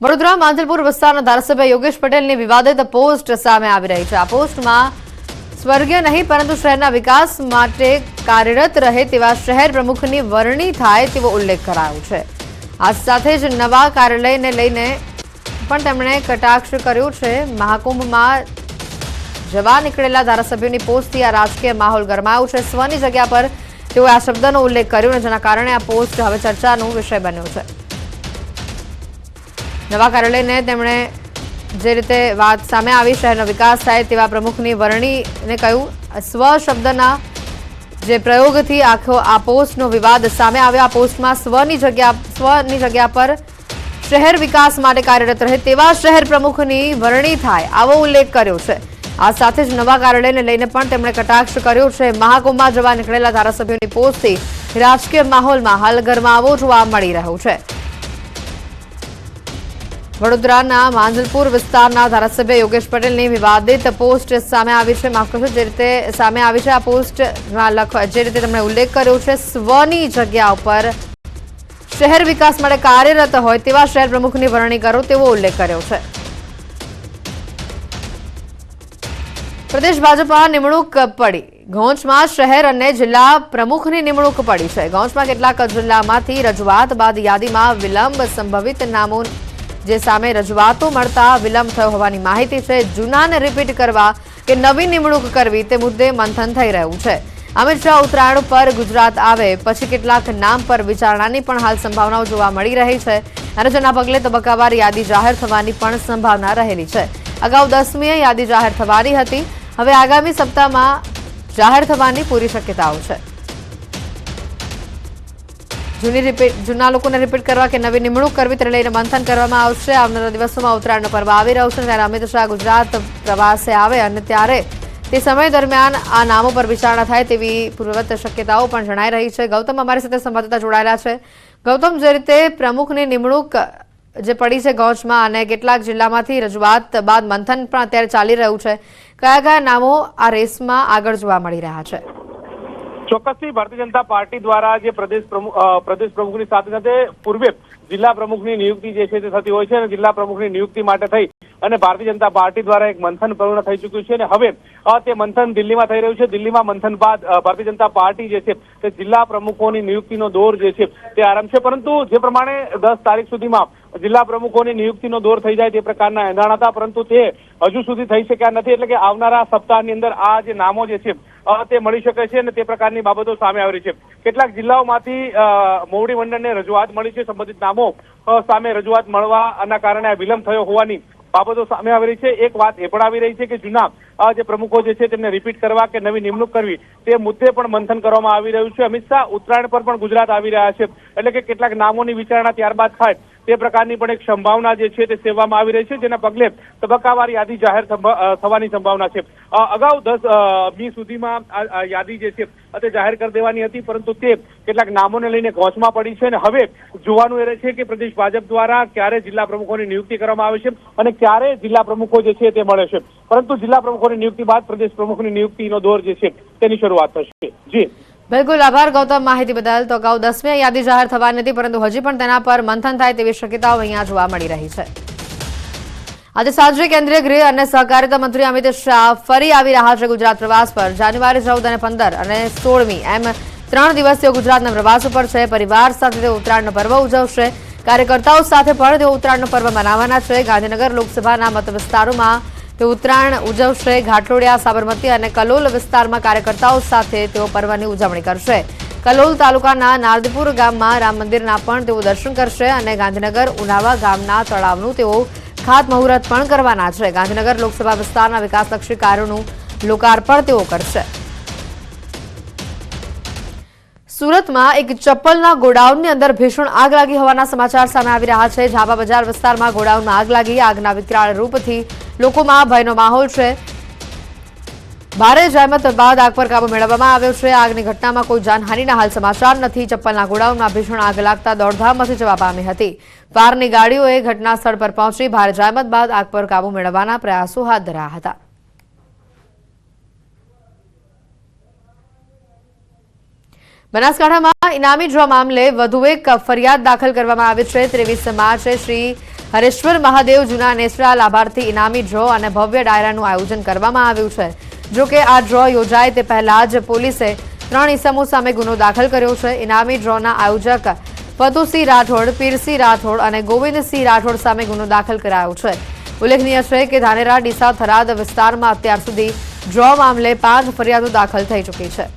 વડોદરા, માંજલપુર વિસ્તારના ધારાસભ્ય યોગેશ પટેલની વિવાદિત પોસ્ટ સામે આવી રહી છે. આ પોસ્ટમાં સ્વર્ગીય નહીં, પરંતુ શહેરના વિકાસ માટે કાર્યરત રહે તેવા શહેર પ્રમુખની વરણી થાય તેવો ઉલ્લેખ કરાયો છે. આ સાથે જ નવા કાર્યાલયને લઈને પણ તેમણે કટાક્ષ કર્યો છે. મહાકુંભમાં જવા નીકળેલા ધારાસભ્યોની પોસ્ટથી આ રાજકીય માહોલ ગરમાયો છે. સ્વની જગ્યા પર તેઓએ આ શબ્દનો ઉલ્લેખ કર્યો જેના કારણે આ પોસ્ટ હવે ચર્ચાનો વિષય બન્યો છે. નવા કાર્યાલયને તેમણે જે રીતે વાત સામે આવી શહેરનો વિકાસ થાય તેવા પ્રમુખની વરણીને કહ્યું, સ્વ શબ્દના જે પ્રયોગથી આખો આ પોસ્ટનો વિવાદ સામે આવ્યો. આ પોસ્ટમાં સ્વની જગ્યા સ્વની જગ્યા પર શહેર વિકાસ માટે કાર્યરત રહે તેવા શહેર પ્રમુખની વરણી થાય આવો ઉલ્લેખ કર્યો છે. આ સાથે જ નવા કાર્યાલયને લઈને પણ તેમણે કટાક્ષ કર્યો છે. મહાકુંભમાં જવા નીકળેલા ધારાસભ્યોની પોસ્ટથી રાજકીય માહોલમાં હાલ ગરમાવો જોવા મળી રહ્યો છે. વડોદરાના માંજલપુર વિસ્તારના ધારાસભ્ય યોગેશ પટેલની વિવાદિત પોસ્ટ સામે આવી છે. માફ કરશો, જે રીતે સામે આવી છે આ પોસ્ટમાં લખ, જે રીતે તેમણે ઉલ્લેખ કર્યો છે, સ્વની જગ્યા ઉપર શહેર વિકાસ માટે કાર્યરત હોય તેવા શહેર પ્રમુખની વરણી કરો તેવો ઉલ્લેખ કર્યો છે. પ્રદેશ ભાજપમાં નિમણૂક પડી. ગૌંચમાં શહેર અને જિલ્લા પ્રમુખની નિમણૂક પડી છે. ગૌંચમાં કેટલાક જિલ્લામાંથી રજૂઆત બાદ યાદીમાં વિલંબ સંભવિત નામો જે સામે રજૂઆતો મળતા વિલંબ થયો હોવાની માહિતી છે. જૂનાને રિપીટ કરવા કે નવી નિમણૂક કરવી તે મુદ્દે મંથન થઈ રહ્યું છે. અમિત શાહ ઉત્તરાયણ પર ગુજરાત આવે પછી કેટલાક નામ પર વિચારણાની પણ હાલ સંભાવનાઓ જોવા મળી રહી છે અને જેના પગલે તબક્કાવાર યાદી જાહેર થવાની પણ સંભાવના રહેલી છે. અગાઉ દસમીએ યાદી જાહેર થવાની હતી. હવે આગામી સપ્તાહમાં જાહેર થવાની પૂરી શક્યતાઓ છે. જૂની રિપીટ જૂના લોકોને રિપીટ કરવા કે નવી નિમણૂક કરવી તેને લઈને મંથન કરવામાં આવશે. આવનારા દિવસોમાં ઉત્તરાયણનો પર્વ આવી રહ્યો છે. ત્યારે અમિત શાહ ગુજરાત પ્રવાસે આવે અને ત્યારે તે સમય દરમિયાન આ નામો પર વિચારણા થાય તેવી પૂર્વવત શક્યતાઓ પણ જણાઈ રહી છે. ગૌતમ અમારી સાથે સંવાદદાતા જોડાયેલા છે. ગૌતમ, જે રીતે પ્રમુખની નિમણૂક જે પડી છે ગૌચમાં અને કેટલાક જિલ્લામાંથી રજૂઆત બાદ મંથન પણ અત્યારે ચાલી રહ્યું છે, કયા કયા નામો આ રેસમાં આગળ જોવા મળી રહ્યા છે? ચોક્કસથી ભારતીય જનતા પાર્ટી દ્વારા જે પ્રદેશ પ્રમુખ પ્રદેશ પ્રમુખની સાથે સાથે પૂર્વે જિલ્લા પ્રમુખની નિયુક્તિ જે છે તે થતી હોય છે અને જિલ્લા પ્રમુખની નિયુક્તિ માટે થઈ અને ભારતીય જનતા પાર્ટી દ્વારા એક મંથન પૂર્ણ થઈ ચૂક્યું છે અને હવે તે મંથન દિલ્હીમાં થઈ રહ્યું છે. દિલ્હીમાં મંથન બાદ ભારતીય જનતા પાર્ટી જે છે તે જિલ્લા પ્રમુખોની નિયુક્તિનો દોર જે છે તે આરંભ છે. પરંતુ જે પ્રમાણે દસ તારીખ સુધીમાં જિલ્લા પ્રમુખોની નિયુક્તિનો દોર થઈ જાય તે પ્રકારના એંધાણ હતા, પરંતુ તે હજુ સુધી થઈ શક્યા નથી. એટલે કે આવનારા સપ્તાહની અંદર આ જે નામો જે છે તે મળી શકે છે અને તે પ્રકારની બાબતો સામે આવી છે. કેટલાક જિલ્લાઓમાંથી મોવડી મંડળને રજૂઆત મળી છે સંબંધિત નામો સામે રજૂઆત મળવાના કારણે આ વિલંબ થયો હોવાની બાબતો સામે આવી રહી છે. એક વાત એ પણ આવી રહી છે કે જૂના જે પ્રમુખો જે છે તેમને રિપીટ કરવા કે નવી નિમણૂક કરવી, તે મુદ્દે પણ મંથન કરવામાં આવી રહ્યું છે. અમિત શાહ ઉત્તરાયણ પર પણ ગુજરાત આવી રહ્યા છે. એટલે કે કેટલાક નામોની વિચારણા ત્યારબાદ થાય. તે પ્રકારની પણ એક સંભાવના જે છે તે સેવવામાં આવી રહી છે, જેના પગલે તબક્કાવાર યાદી જાહેર થવાની સંભાવના છે. અગાઉ દસ મી સુધીમાં યાદી જે છે તે જાહેર કરી દેવાની હતી, પરંતુ તે કેટલાક નામોને લઈને ગોચમાં પડી છે અને હવે જોવાનું એ રહે છે કે પ્રદેશ ભાજપ દ્વારા ક્યારે જિલ્લા પ્રમુખોની નિયુક્તિ કરવામાં આવે છે અને ક્યારે જિલ્લા પ્રમુખો જે છે તે મળે છે. પરંતુ જિલ્લા પ્રમુખોની નિયુક્તિ બાદ પ્રદેશ પ્રમુખની નિયુક્તિનો દોર જે છે તેની શરૂઆત થશે. જી. બિલકુલ આભાર, ગૌતમ. માહિતી બદલ તો અગાઉ દસમી યાદી જાહેર થવાની હતી, પરંતુ હજી પણ તેના પર મંથન થાય તેવી શક્યતાઓ અહીંયા જોવા મળી રહી છે. આજે સાંજે કેન્દ્રીય ગૃહ અને સહકારિતા મંત્રી અમિત શાહ ફરી આવી રહ્યા છે ગુજરાત પ્રવાસ પર. જાન્યુઆરી, ચૌદ અને પંદર અને સોળમી એમ ત્રણ દિવસ તેઓ ગુજરાતના પ્રવાસ ઉપર છે. પરિવાર સાથે તેઓ ઉત્તરાયણનો પર્વ ઉજવશે. કાર્યકર્તાઓ સાથે પણ તેઓ ઉત્તરાયણનો પર્વ મનાવવાના છે. ગાંધીનગર લોકસભાના મત તેઓ ઉત્તરાયણ ઉજવશે ઘાટલોડિયા, સાબરમતી અને કલોલ વિસ્તારમાં કાર્યકર્તાઓ સાથે તેઓ પર્વની ઉજવણી કરશે. કલોલ તાલુકાના નારદપુર ગામમાં રામ મંદિરના પણ તેઓ દર્શન કરશે અને ગાંધીનગર ઉનાવા ગામના તળાવનું તેઓ ખાતમુહૂર્ત પણ કરવાના છે. ગાંધીનગર લોકસભા વિસ્તારના વિકાસલક્ષી કાર્યોનું લોકાર્પણ તેઓ કરશે. સુરતમાં એક ચપ્પલના ગોડાઉનની અંદર ભીષણ આગ લાગી હોવાના સમાચાર સામે આવી રહ્યા છે. ઝાબા બજાર વિસ્તારમાં ગોડાઉનમાં આગ લાગી. આગના વિકરાળ રૂપથી લોકોમાં ભયનો માહોલ છે. ભારે જહેમત બાદ આગ પર કાબુ મેળવવામાં આવ્યો છે. આગની ઘટનામાં કોઈ જાનહાનિના હાલ સમાચાર નથી. ચપ્પલના ગોડાઉનમાં ભીષણ આગ લાગતા દોડધામ મચી જવા પામી હતી. ફાયરની ગાડીઓએ ઘટના સ્થળ પર પહોંચી ભારે જહેમત બાદ આગ પર કાબુ મેળવવાના પ્રયાસો હાથ ધર્યા હતા. બનાસકાંઠામાં ઇનામી ડ્રો મામલે વધુ એક ફરિયાદ દાખલ કરવામાં આવી છે. ત્રેવીસ માર્ચે શ્રી હરેશ્વર મહાદેવ જૂના નેસડા લાભાર્થી ઇનામી ડ્રો અને ભવ્ય ડાયરાનું આયોજન કરવામાં આવ્યું છે. જોકે આ ડ્રો યોજાય તે પહેલા જ પોલીસે ત્રણ ઇસમો સામે ગુનો દાખલ કર્યો છે. ઇનામી ડ્રોના આયોજક પતુસિંહ રાઠોડ, પીરસિંહ રાઠોડ અને ગોવિંદસિંહ રાઠોડ સામે ગુનો દાખલ કરાયો છે. ઉલ્લેખનીય છે કે ધાનેરા ડીસા થરાદ વિસ્તારમાં અત્યાર સુધી ડ્રો મામલે પાંચ ફરિયાદો દાખલ થઈ ચૂકી છે.